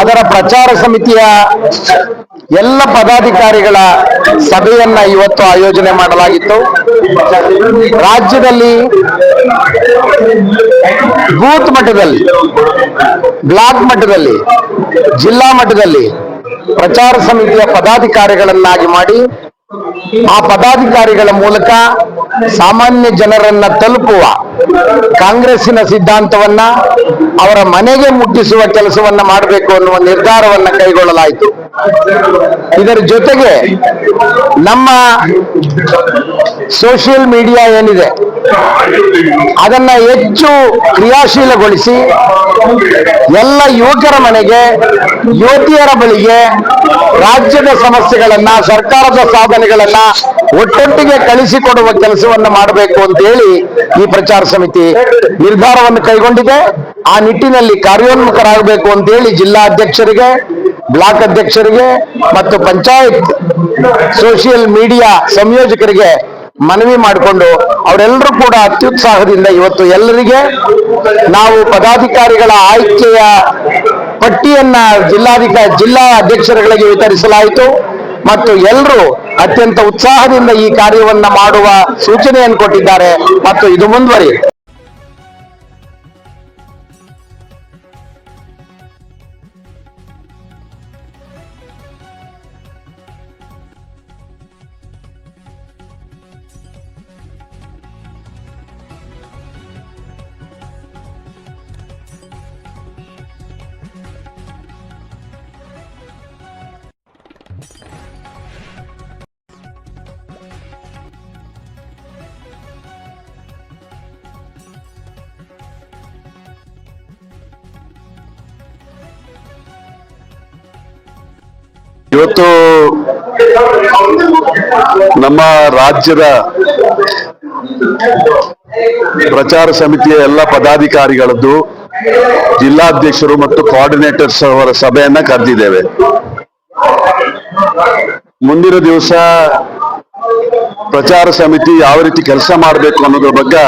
ಅದರ ಪ್ರಚಾರ ಸಮಿತಿಯ ಎಲ್ಲ ಪದಾಧಿಕಾರಿಗಳ ಸಭೆಯನ್ನ ಇವತ್ತು ಆಯೋಜನೆ ಮಾಡಲಾಗಿತ್ತು. ರಾಜ್ಯದಲ್ಲಿ ಬೂತ್ ಮಟ್ಟದಲ್ಲಿ, ಬ್ಲಾಕ್ ಮಟ್ಟದಲ್ಲಿ, ಜಿಲ್ಲಾ ಮಟ್ಟದಲ್ಲಿ ಪ್ರಚಾರ ಸಮಿತಿಯ ಪದಾಧಿಕಾರಿಗಳನ್ನಾಗಿ ಮಾಡಿ ಆ ಪದಾಧಿಕಾರಿಗಳ ಮೂಲಕ ಸಾಮಾನ್ಯ ಜನರನ್ನ ತಲುಪುವ ಕಾಂಗ್ರೆಸ್ಸಿನ ಸಿದ್ಧಾಂತವನ್ನ ಅವರ ಮನೆಗೆ ಮುಟ್ಟಿಸುವ ಕೆಲಸವನ್ನ ಮಾಡಬೇಕು ಅನ್ನುವ ನಿರ್ಧಾರವನ್ನ ಕೈಗೊಳ್ಳಲಾಯಿತು. ಇದರ ಜೊತೆಗೆ ನಮ್ಮ ಸೋಷಿಯಲ್ ಮೀಡಿಯಾ ಏನಿದೆ, ಅದನ್ನ ಹೆಚ್ಚು ಕ್ರಿಯಾಶೀಲಗೊಳಿಸಿ ಎಲ್ಲ ಯುವಕರ ಮನೆಗೆ, ಯುವತಿಯರ ಬಳಿಗೆ, ರಾಜ್ಯದ ಸಮಸ್ಯೆಗಳನ್ನ, ಸರ್ಕಾರದ ಸಾಧನೆಗಳನ್ನ ಒಟ್ಟೊಟ್ಟಿಗೆ ಕಳಿಸಿಕೊಡುವ ಕೆಲಸವನ್ನು ಮಾಡಬೇಕು ಅಂತ ಹೇಳಿ ಈ ಪ್ರಚಾರ ಸಮಿತಿ ನಿರ್ಧಾರವನ್ನು ಕೈಗೊಂಡಿದೆ. ಆ ನಿಟ್ಟಿನಲ್ಲಿ ಕಾರ್ಯೋನ್ಮುಖರಾಗಬೇಕು ಅಂತ ಹೇಳಿ ಜಿಲ್ಲಾ ಅಧ್ಯಕ್ಷರಿಗೆ ಬ್ಲಾಕ್ ಅಧ್ಯಕ್ಷರಿಗೆ ಮತ್ತು ಪಂಚಾಯತ್ ಸೋಷಿಯಲ್ ಮೀಡಿಯಾ ಸಂಯೋಜಕರಿಗೆ ಮನವಿ ಮಾಡಿಕೊಂಡು ಅವರೆಲ್ಲರೂ ಕೂಡ ಅತ್ಯುತ್ಸಾಹದಿಂದ ಇವತ್ತು ಎಲ್ಲರಿಗೆ ನಾವು ಪದಾಧಿಕಾರಿಗಳ ಆಯ್ಕೆಯ ಪಟ್ಟಿಯನ್ನ ಜಿಲ್ಲಾಧಿಕಾರಿ ಜಿಲ್ಲಾ ಅಧ್ಯಕ್ಷರುಗಳಿಗೆ ವಿತರಿಸಲಾಯಿತು ಮತ್ತು ಎಲ್ಲರೂ ಅತ್ಯಂತ ಉತ್ಸಾಹದಿಂದ ಈ ಕಾರ್ಯವನ್ನ ಮಾಡುವ ಸೂಚನೆಯನ್ನು ಕೊಟ್ಟಿದ್ದಾರೆ ಮತ್ತು ಇದು ಮುಂದುವರಿ ಇವತ್ತು ನಮ್ಮ ರಾಜ್ಯದ ಪ್ರಚಾರ ಸಮಿತಿಯ ಎಲ್ಲ ಪದಾಧಿಕಾರಿಗಳದ್ದು ಜಿಲ್ಲಾಧ್ಯಕ್ಷರು ಮತ್ತು ಕೋಆರ್ಡಿನೇಟರ್ಸ್ ಅವರ ಸಭೆಯನ್ನ ಕರೆದಿದ್ದೇವೆ. ಮುಂದಿನ ದಿವಸ ಪ್ರಚಾರ ಸಮಿತಿ ಯಾವ ರೀತಿ ಕೆಲಸ ಮಾಡಬೇಕು ಅನ್ನೋದ್ರ ಬಗ್ಗೆ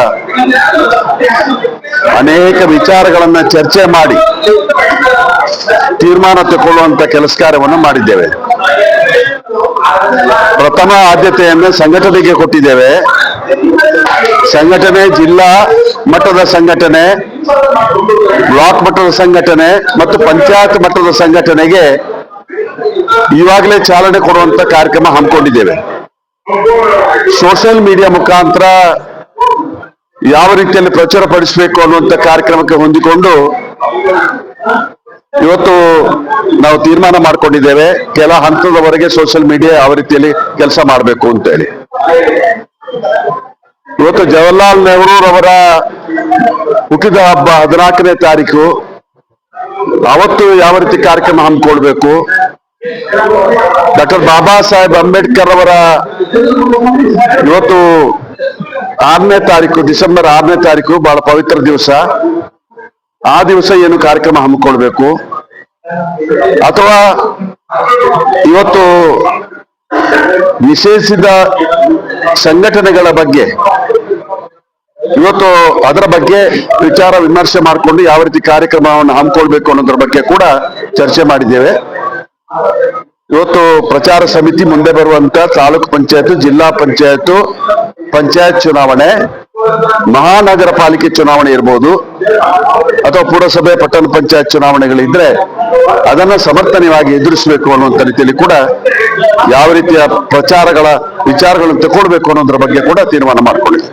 ಅನೇಕ ವಿಚಾರಗಳನ್ನ ಚರ್ಚೆ ಮಾಡಿ ತೀರ್ಮಾನ ತಗೊಳ್ಳುವಂತ ಕೆಲಸ ಕಾರ್ಯವನ್ನು ಮಾಡಿದ್ದೇವೆ. ಪ್ರಥಮ ಆದ್ಯತೆಯನ್ನು ಸಂಘಟನೆಗೆ ಕೊಟ್ಟಿದ್ದೇವೆ. ಸಂಘಟನೆ, ಜಿಲ್ಲಾ ಮಟ್ಟದ ಸಂಘಟನೆ, ಬ್ಲಾಕ್ ಮಟ್ಟದ ಸಂಘಟನೆ ಮತ್ತು ಪಂಚಾಯತ್ ಮಟ್ಟದ ಸಂಘಟನೆಗೆ ಇವಾಗಲೇ ಚಾಲನೆ ಕೊಡುವಂತ ಕಾರ್ಯಕ್ರಮ ಹಮ್ಮಿಕೊಂಡಿದ್ದೇವೆ. ಸೋಷಿಯಲ್ ಮೀಡಿಯಾ ಮುಖಾಂತರ ಯಾವ ರೀತಿಯಲ್ಲಿ ಪ್ರಚಾರ ಪಡಿಸಬೇಕು ಅನ್ನುವಂತ ಕಾರ್ಯಕ್ರಮಕ್ಕೆ ಹೊಂದಿಕೊಂಡು ಇವತ್ತು ನಾವು ತೀರ್ಮಾನ ಮಾಡ್ಕೊಂಡಿದ್ದೇವೆ. ಕೆಲ ಹಂತದವರೆಗೆ ಸೋಷಿಯಲ್ ಮೀಡಿಯಾ ಯಾವ ರೀತಿಯಲ್ಲಿ ಕೆಲಸ ಮಾಡಬೇಕು ಅಂತ ಹೇಳಿ ಇವತ್ತು ಜವಾಹರ್ಲಾಲ್ ನೆಹರೂರವರ ಹುಟ್ಟಿದ ಹಬ್ಬ ಹದಿನಾಲ್ಕನೇ ತಾರೀಕು. ಅವತ್ತು ಯಾವ ರೀತಿ ಕಾರ್ಯಕ್ರಮ ಹಮ್ಮಿಕೊಳ್ಬೇಕು? ಡಾಕ್ಟರ್ ಬಾಬಾ ಸಾಹೇಬ್ ಅಂಬೇಡ್ಕರ್ ಅವರ ಇವತ್ತು ಆರನೇ ತಾರೀಕು, ಡಿಸೆಂಬರ್ ಆರನೇ ತಾರೀಕು ಬಹಳ ಪವಿತ್ರ ದಿವಸ. ಆ ದಿವಸ ಏನು ಕಾರ್ಯಕ್ರಮ ಹಮ್ಮಿಕೊಳ್ಬೇಕು? ಅಥವಾ ಇವತ್ತು ನಿಷೇಧಿಸಿದ ಸಂಘಟನೆಗಳ ಬಗ್ಗೆ, ಇವತ್ತು ಅದರ ಬಗ್ಗೆ ವಿಚಾರ ವಿಮರ್ಶೆ ಮಾಡಿಕೊಂಡು ಯಾವ ರೀತಿ ಕಾರ್ಯಕ್ರಮವನ್ನು ಹಮ್ಮಿಕೊಳ್ಬೇಕು ಅನ್ನೋದ್ರ ಬಗ್ಗೆ ಕೂಡ ಚರ್ಚೆ ಮಾಡಿದ್ದೇವೆ. ಇವತ್ತು ಪ್ರಚಾರ ಸಮಿತಿ ಮುಂದೆ ಬರುವಂತ ತಾಲೂಕು ಪಂಚಾಯತ್, ಜಿಲ್ಲಾ ಪಂಚಾಯತ್ ಪಂಚಾಯತ್ ಚುನಾವಣೆ ಮಹಾನಗರ ಪಾಲಿಕೆ ಚುನಾವಣೆ ಇರ್ಬೋದು, ಅಥವಾ ಪುರಸಭೆ, ಪಟ್ಟಣ ಪಂಚಾಯತ್ ಚುನಾವಣೆಗಳಿದ್ರೆ ಅದನ್ನ ಸಮರ್ಥನೀಯವಾಗಿ ಎದುರಿಸಬೇಕು ಅನ್ನುವಂತ ರೀತಿಯಲ್ಲಿ ಕೂಡ ಯಾವ ರೀತಿಯ ಪ್ರಚಾರಗಳ ವಿಚಾರಗಳನ್ನು ತಗೊಳ್ಬೇಕು ಅನ್ನೋದ್ರ ಬಗ್ಗೆ ಕೂಡ ತೀರ್ಮಾನ ಮಾಡ್ಕೊಂಡಿದೆ